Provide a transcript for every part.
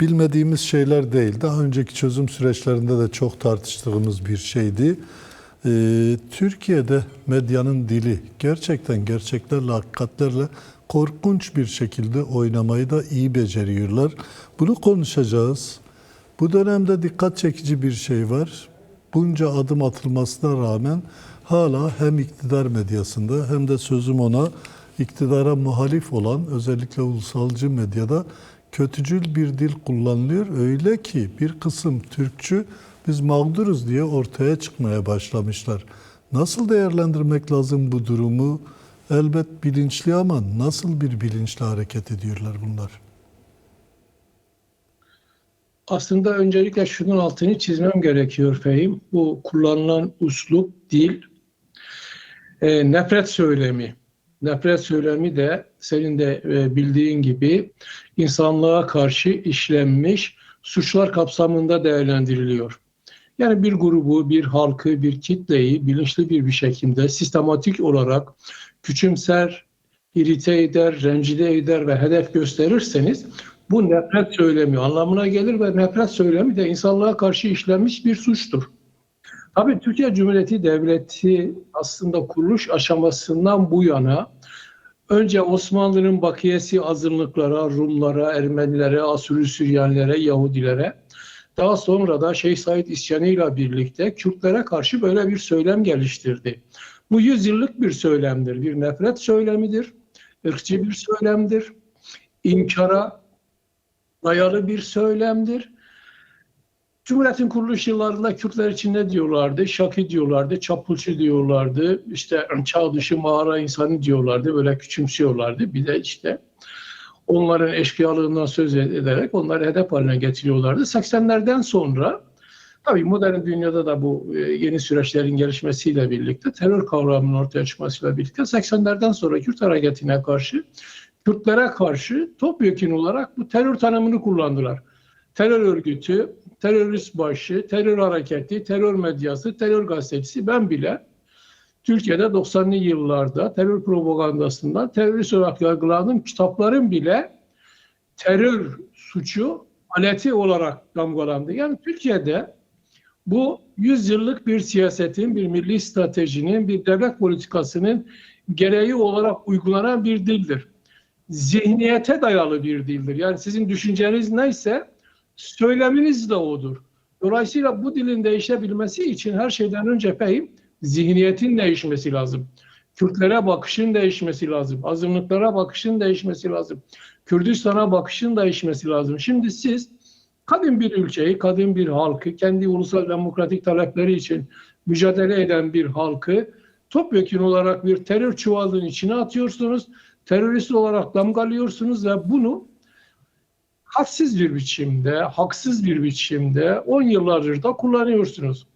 bilmediğimiz şeyler değil. Daha önceki çözüm süreçlerinde de çok tartıştığımız bir şeydi. Ee, Türkiye'de medyanın dili gerçekten gerçeklerle, hakikatlerle korkunç bir şekilde oynamayı da iyi beceriyorlar. Bunu konuşacağız. Bu dönemde dikkat çekici bir şey var. Bunca adım atılmasına rağmen hala hem iktidar medyasında hem de sözüm ona iktidara muhalif olan özellikle ulusalcı medyada kötücül bir dil kullanılıyor. Öyle ki bir kısım Türkçü biz mağduruz diye ortaya çıkmaya başlamışlar. Nasıl değerlendirmek lazım bu durumu? Elbet bilinçli ama nasıl bir bilinçle hareket ediyorlar bunlar? Aslında öncelikle şunun altını çizmem gerekiyor Fehim. Bu kullanılan uslup, dil, e, nefret söylemi. Nefret söylemi de senin de e, bildiğin gibi insanlığa karşı işlenmiş suçlar kapsamında değerlendiriliyor. Yani bir grubu, bir halkı, bir kitleyi bilinçli bir bir şekilde sistematik olarak küçümser, irite eder, rencide eder ve hedef gösterirseniz bu nefret söylemi anlamına gelir ve nefret söylemi de insanlığa karşı işlenmiş bir suçtur. Tabii Türkiye Cumhuriyeti Devleti aslında kuruluş aşamasından bu yana önce Osmanlı'nın bakiyesi azınlıklara, Rumlara, Ermenilere, Asürü Süryanilere, Yahudilere daha sonra da Şeyh Said isyanıyla birlikte Kürtlere karşı böyle bir söylem geliştirdi. Bu yüzyıllık bir söylemdir, bir nefret söylemidir, ırkçı bir söylemdir, inkara dayalı bir söylemdir. Cumhuriyetin kuruluş yıllarında Kürtler için ne diyorlardı? Şaki diyorlardı, çapulcu diyorlardı, işte çağ dışı mağara insanı diyorlardı, böyle küçümsüyorlardı. Bir de işte onların eşkıyalığından söz ederek onları hedef haline getiriyorlardı. 80'lerden sonra tabii modern dünyada da bu e, yeni süreçlerin gelişmesiyle birlikte terör kavramının ortaya çıkmasıyla birlikte 80'lerden sonra Kürt hareketine karşı Kürtlere karşı topyekun olarak bu terör tanımını kullandılar. Terör örgütü, terörist başı, terör hareketi, terör medyası, terör gazetecisi ben bile Türkiye'de 90'lı yıllarda terör propagandasından terörist olarak yargılandığım kitapların bile terör suçu aleti olarak damgalandı. Yani Türkiye'de bu 100 yıllık bir siyasetin, bir milli stratejinin, bir devlet politikasının gereği olarak uygulanan bir dildir. Zihniyete dayalı bir dildir. Yani sizin düşünceniz neyse söyleminiz de odur. Dolayısıyla bu dilin değişebilmesi için her şeyden önce fehim zihniyetin değişmesi lazım. Kürtlere bakışın değişmesi lazım. Azınlıklara bakışın değişmesi lazım. Kürdistan'a bakışın değişmesi lazım. Şimdi siz kadın bir ülkeyi, kadın bir halkı, kendi ulusal demokratik talepleri için mücadele eden bir halkı topyekun olarak bir terör çuvalının içine atıyorsunuz. Terörist olarak damgalıyorsunuz ve bunu hadsiz bir biçimde, haksız bir biçimde 10 yıllardır da kullanıyorsunuz.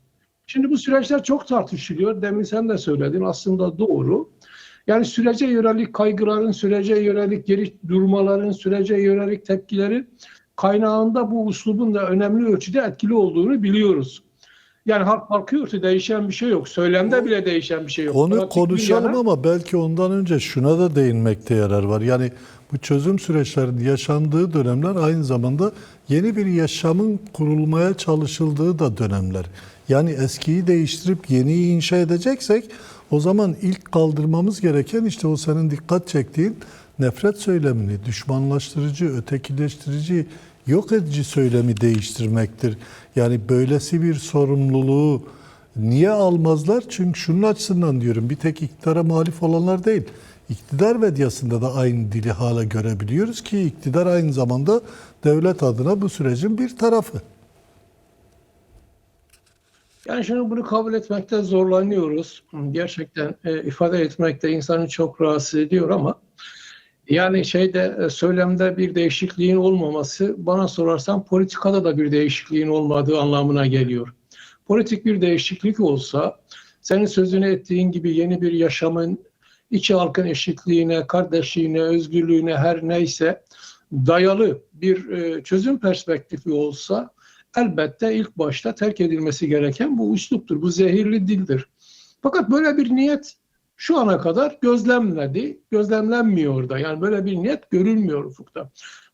Şimdi bu süreçler çok tartışılıyor. Demin sen de söyledin aslında doğru. Yani sürece yönelik kaygıların, sürece yönelik geri durmaların, sürece yönelik tepkilerin kaynağında bu uslubun da önemli ölçüde etkili olduğunu biliyoruz. Yani halk bakıyor ki değişen bir şey yok. Söylemde bile değişen bir şey yok. Onu Pratik konuşalım yana- ama belki ondan önce şuna da değinmekte yarar var. Yani bu çözüm süreçlerinin yaşandığı dönemler aynı zamanda yeni bir yaşamın kurulmaya çalışıldığı da dönemler. Yani eskiyi değiştirip yeniyi inşa edeceksek o zaman ilk kaldırmamız gereken işte o senin dikkat çektiğin nefret söylemini, düşmanlaştırıcı, ötekileştirici, yok edici söylemi değiştirmektir. Yani böylesi bir sorumluluğu niye almazlar? Çünkü şunun açısından diyorum bir tek iktidara muhalif olanlar değil. İktidar medyasında da aynı dili hala görebiliyoruz ki iktidar aynı zamanda devlet adına bu sürecin bir tarafı. Yani şimdi bunu kabul etmekte zorlanıyoruz. Gerçekten e, ifade etmekte insanı çok rahatsız ediyor ama yani şeyde e, söylemde bir değişikliğin olmaması bana sorarsan politikada da bir değişikliğin olmadığı anlamına geliyor. Politik bir değişiklik olsa senin sözünü ettiğin gibi yeni bir yaşamın iki halkın eşitliğine, kardeşliğine, özgürlüğüne her neyse dayalı bir e, çözüm perspektifi olsa elbette ilk başta terk edilmesi gereken bu üsluptur, bu zehirli dildir. Fakat böyle bir niyet şu ana kadar gözlemledi, gözlemlenmiyor da. Yani böyle bir niyet görülmüyor ufukta.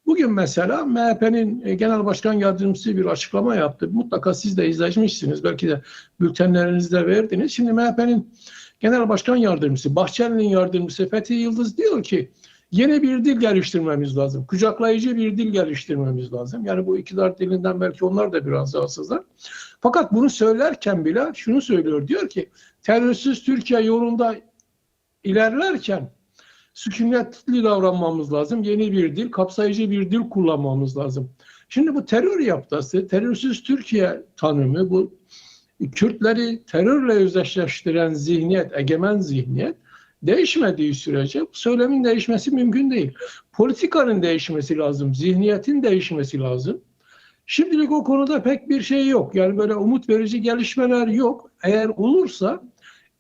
Bugün mesela MHP'nin e, Genel Başkan Yardımcısı bir açıklama yaptı. Mutlaka siz de izlemişsiniz. Belki de bültenlerinizde verdiniz. Şimdi MHP'nin Genel Başkan Yardımcısı, Bahçeli'nin yardımcısı Fethi Yıldız diyor ki yeni bir dil geliştirmemiz lazım. Kucaklayıcı bir dil geliştirmemiz lazım. Yani bu iktidar dilinden belki onlar da biraz rahatsızlar. Fakat bunu söylerken bile şunu söylüyor. Diyor ki terörsüz Türkiye yolunda ilerlerken sükunetli davranmamız lazım. Yeni bir dil, kapsayıcı bir dil kullanmamız lazım. Şimdi bu terör yaptası, terörsüz Türkiye tanımı, bu Kürtleri terörle özdeşleştiren zihniyet, egemen zihniyet değişmediği sürece söylemin değişmesi mümkün değil. Politikanın değişmesi lazım, zihniyetin değişmesi lazım. Şimdilik o konuda pek bir şey yok. Yani böyle umut verici gelişmeler yok. Eğer olursa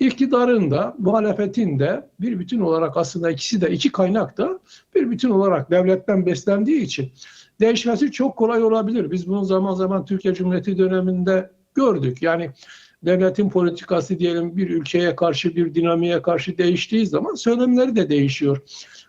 iktidarın da muhalefetin de bir bütün olarak aslında ikisi de iki kaynak da bir bütün olarak devletten beslendiği için değişmesi çok kolay olabilir. Biz bunu zaman zaman Türkiye Cumhuriyeti döneminde gördük. Yani devletin politikası diyelim bir ülkeye karşı bir dinamiğe karşı değiştiği zaman söylemleri de değişiyor.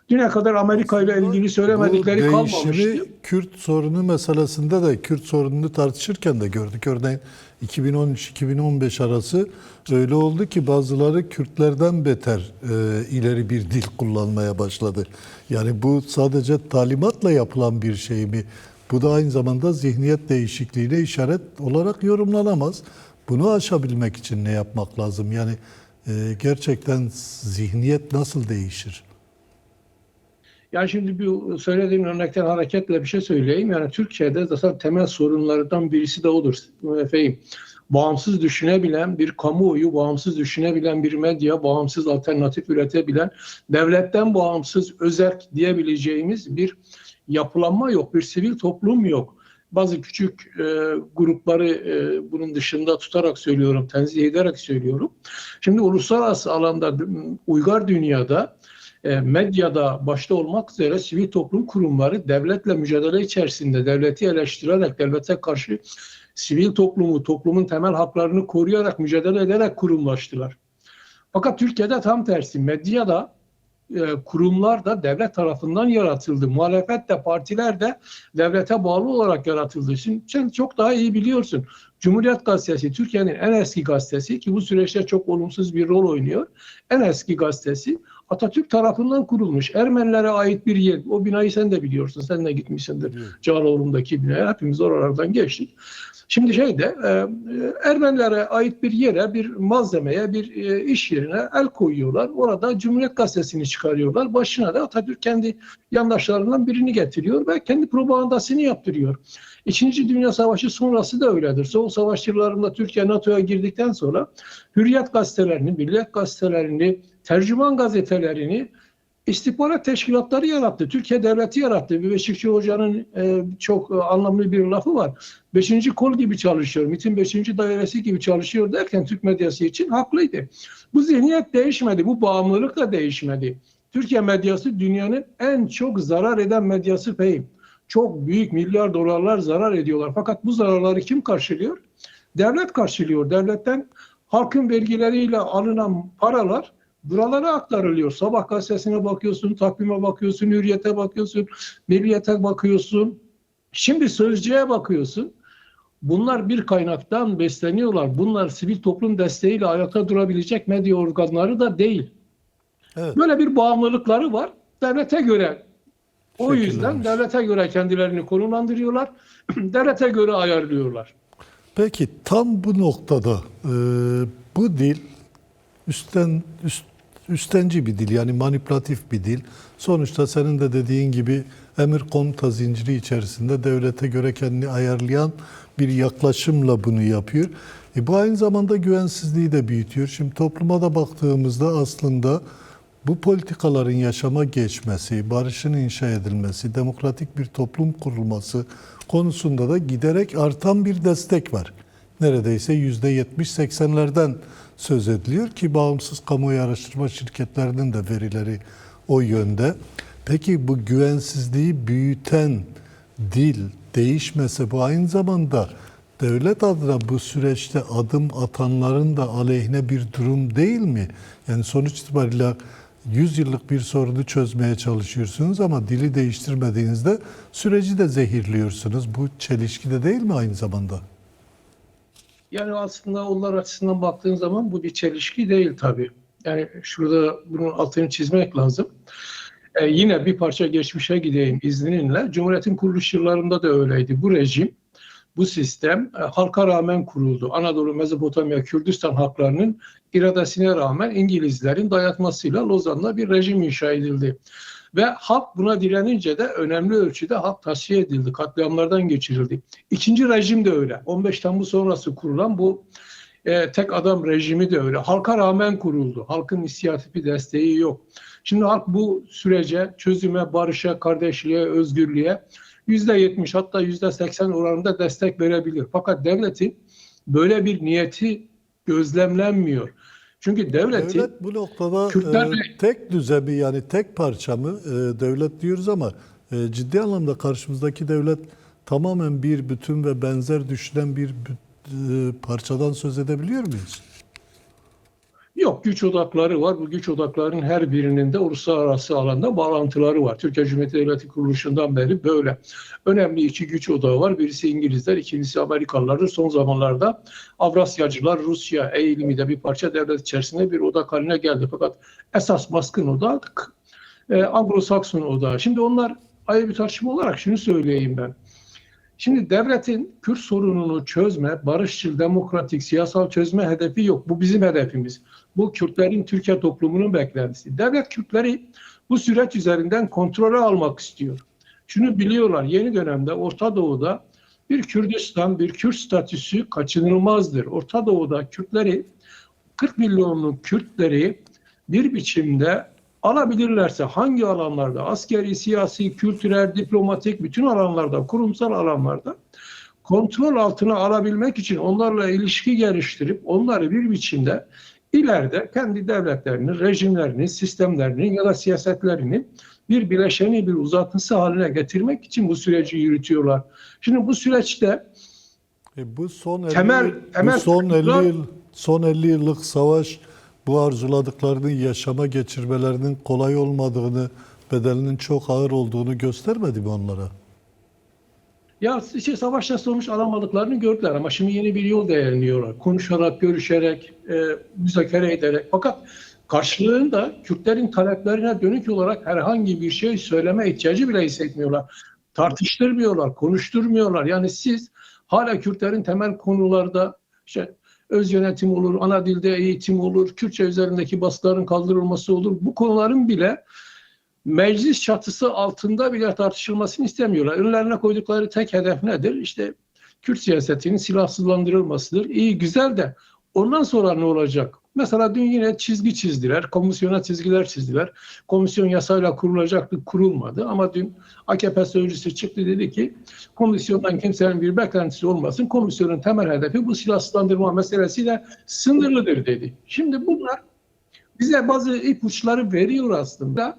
Düne kadar Amerika ile ilgili söylemedikleri Bu kalmamıştı. Kürt sorunu meselesinde de Kürt sorununu tartışırken de gördük. Örneğin 2013-2015 arası öyle oldu ki bazıları Kürtlerden beter e, ileri bir dil kullanmaya başladı. Yani bu sadece talimatla yapılan bir şey mi? Bu da aynı zamanda zihniyet değişikliğine işaret olarak yorumlanamaz. Bunu aşabilmek için ne yapmak lazım? Yani e, gerçekten zihniyet nasıl değişir? Yani şimdi bu söylediğim örnekten hareketle bir şey söyleyeyim. Yani Türkiye'de zaten temel sorunlardan birisi de odur. Efendim, bağımsız düşünebilen bir kamuoyu, bağımsız düşünebilen bir medya, bağımsız alternatif üretebilen, devletten bağımsız özerk diyebileceğimiz bir yapılanma yok, bir sivil toplum yok. Bazı küçük e, grupları e, bunun dışında tutarak söylüyorum, tenzih ederek söylüyorum. Şimdi uluslararası alanda, uygar dünyada e, medyada başta olmak üzere sivil toplum kurumları devletle mücadele içerisinde devleti eleştirerek, devlete karşı sivil toplumu, toplumun temel haklarını koruyarak, mücadele ederek kurumlaştılar. Fakat Türkiye'de tam tersi. Medyada kurumlar da devlet tarafından yaratıldı. Muhalefet de partiler de devlete bağlı olarak yaratıldı. Şimdi sen çok daha iyi biliyorsun. Cumhuriyet Gazetesi Türkiye'nin en eski gazetesi ki bu süreçte çok olumsuz bir rol oynuyor. En eski gazetesi Atatürk tarafından kurulmuş. Ermenilere ait bir yer. O binayı sen de biliyorsun. Sen de gitmişsindir. Cağaloğlu'ndaki binaya. Hepimiz oralardan geçtik. Şimdi şeyde e, Ermenilere ait bir yere, bir malzemeye, bir e, iş yerine el koyuyorlar. Orada Cumhuriyet Gazetesi'ni çıkarıyorlar. Başına da Atatürk kendi yandaşlarından birini getiriyor ve kendi propagandasını yaptırıyor. İkinci Dünya Savaşı sonrası da öyledir. Soğuk Savaş yıllarında Türkiye NATO'ya girdikten sonra Hürriyet gazetelerini, Milliyet gazetelerini, tercüman gazetelerini istihbarat teşkilatları yarattı. Türkiye devleti yarattı. Beşikçi Hoca'nın e, çok e, anlamlı bir lafı var. Beşinci kol gibi çalışıyor, MIT'in beşinci dairesi gibi çalışıyor derken Türk medyası için haklıydı. Bu zihniyet değişmedi, bu bağımlılık da değişmedi. Türkiye medyası dünyanın en çok zarar eden medyası feyim. Çok büyük milyar dolarlar zarar ediyorlar. Fakat bu zararları kim karşılıyor? Devlet karşılıyor. Devletten halkın vergileriyle alınan paralar buralara aktarılıyor. Sabah gazetesine bakıyorsun, takvime bakıyorsun, hürriyete bakıyorsun, milliyete bakıyorsun. Şimdi sözcüğe bakıyorsun. Bunlar bir kaynaktan besleniyorlar. Bunlar sivil toplum desteğiyle ayakta durabilecek medya organları da değil. Evet. Böyle bir bağımlılıkları var. Devlete göre o yüzden devlete göre kendilerini konumlandırıyorlar. devlete göre ayarlıyorlar. Peki tam bu noktada e, bu dil üstten üst, üstenci bir dil yani manipülatif bir dil. Sonuçta senin de dediğin gibi emir komuta zinciri içerisinde devlete göre kendini ayarlayan bir yaklaşımla bunu yapıyor. E bu aynı zamanda güvensizliği de büyütüyor. Şimdi topluma da baktığımızda aslında bu politikaların yaşama geçmesi, barışın inşa edilmesi, demokratik bir toplum kurulması konusunda da giderek artan bir destek var. Neredeyse yüzde 70-80'lerden söz ediliyor ki bağımsız kamuoyu araştırma şirketlerinin de verileri o yönde. Peki bu güvensizliği büyüten dil değişmese bu aynı zamanda devlet adına bu süreçte adım atanların da aleyhine bir durum değil mi? Yani sonuç itibariyle 100 yıllık bir sorunu çözmeye çalışıyorsunuz ama dili değiştirmediğinizde süreci de zehirliyorsunuz. Bu çelişkide değil mi aynı zamanda? Yani aslında onlar açısından baktığın zaman bu bir çelişki değil tabii. Yani şurada bunun altını çizmek lazım. Ee, yine bir parça geçmişe gideyim izninle. Cumhuriyetin kuruluş yıllarında da öyleydi. Bu rejim, bu sistem e, halka rağmen kuruldu. Anadolu, Mezopotamya, Kürdistan halklarının iradesine rağmen İngilizlerin dayatmasıyla Lozan'da bir rejim inşa edildi. Ve halk buna direnince de önemli ölçüde halk tasfiye edildi, katliamlardan geçirildi. İkinci rejim de öyle. 15 Temmuz sonrası kurulan bu e, tek adam rejimi de öyle. Halka rağmen kuruldu. Halkın inisiyatifi desteği yok. Şimdi halk bu sürece, çözüme, barışa, kardeşliğe, özgürlüğe %70 hatta %80 oranında destek verebilir. Fakat devletin böyle bir niyeti gözlemlenmiyor. Çünkü devletin Devlet bu noktada Kürtlerle- e, tek düze bir yani tek parça mı e, devlet diyoruz ama e, ciddi anlamda karşımızdaki devlet tamamen bir bütün ve benzer düşünen bir e, parçadan söz edebiliyor muyuz? Yok güç odakları var. Bu güç odaklarının her birinin de uluslararası alanda bağlantıları var. Türkiye Cumhuriyeti Devleti kuruluşundan beri böyle. Önemli iki güç odağı var. Birisi İngilizler, ikincisi Amerikalılardır. Son zamanlarda Avrasyacılar, Rusya eğilimi de bir parça devlet içerisinde bir odak haline geldi. Fakat esas baskın odak e, Anglo-Sakson odağı. Şimdi onlar ayrı bir tartışma olarak şunu söyleyeyim ben. Şimdi devletin Kürt sorununu çözme, barışçıl, demokratik, siyasal çözme hedefi yok. Bu bizim hedefimiz. Bu Kürtlerin Türkiye toplumunun beklentisi. Devlet Kürtleri bu süreç üzerinden kontrolü almak istiyor. Şunu biliyorlar, yeni dönemde Orta Doğu'da bir Kürdistan, bir Kürt statüsü kaçınılmazdır. Orta Doğu'da Kürtleri, 40 milyonluk Kürtleri bir biçimde alabilirlerse hangi alanlarda askeri, siyasi, kültürel, diplomatik bütün alanlarda, kurumsal alanlarda kontrol altına alabilmek için onlarla ilişki geliştirip onları bir biçimde ileride kendi devletlerinin, rejimlerinin, sistemlerinin ya da siyasetlerinin bir bileşeni, bir uzantısı haline getirmek için bu süreci yürütüyorlar. Şimdi bu süreçte E bu son 50 Temel- temel bu son 50 sıkıntılar- yıl son 50 yıllık savaş bu arzuladıklarını yaşama geçirmelerinin kolay olmadığını, bedelinin çok ağır olduğunu göstermedi mi onlara? Ya işte savaşta sonuç alamadıklarını gördüler ama şimdi yeni bir yol değerliyorlar. Konuşarak, görüşerek, e, müzakere ederek. Fakat karşılığında Kürtlerin taleplerine dönük olarak herhangi bir şey söyleme ihtiyacı bile hissetmiyorlar. Tartıştırmıyorlar, konuşturmuyorlar. Yani siz hala Kürtlerin temel konularda işte öz yönetim olur, ana dilde eğitim olur, Kürtçe üzerindeki baskıların kaldırılması olur. Bu konuların bile meclis çatısı altında bile tartışılmasını istemiyorlar. Önlerine koydukları tek hedef nedir? İşte Kürt siyasetinin silahsızlandırılmasıdır. İyi güzel de ondan sonra ne olacak? Mesela dün yine çizgi çizdiler, komisyona çizgiler çizdiler. Komisyon yasayla kurulacaktı, kurulmadı. Ama dün AKP sözcüsü çıktı dedi ki komisyondan kimsenin bir beklentisi olmasın. Komisyonun temel hedefi bu silahsızlandırma meselesiyle sınırlıdır dedi. Şimdi bunlar bize bazı ipuçları veriyor aslında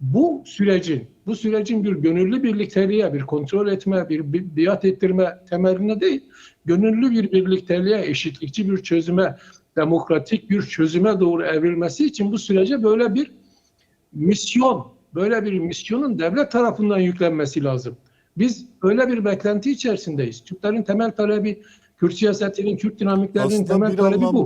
bu sürecin, bu sürecin bir gönüllü birlikteliğe, bir kontrol etme, bir bi- biat ettirme temeline değil, gönüllü bir birlikteliğe, eşitlikçi bir çözüme, demokratik bir çözüme doğru evrilmesi için bu sürece böyle bir misyon, böyle bir misyonun devlet tarafından yüklenmesi lazım. Biz öyle bir beklenti içerisindeyiz. Türklerin temel talebi, Kürt siyasetinin, Kürt dinamiklerinin Aslında temel talebi bu.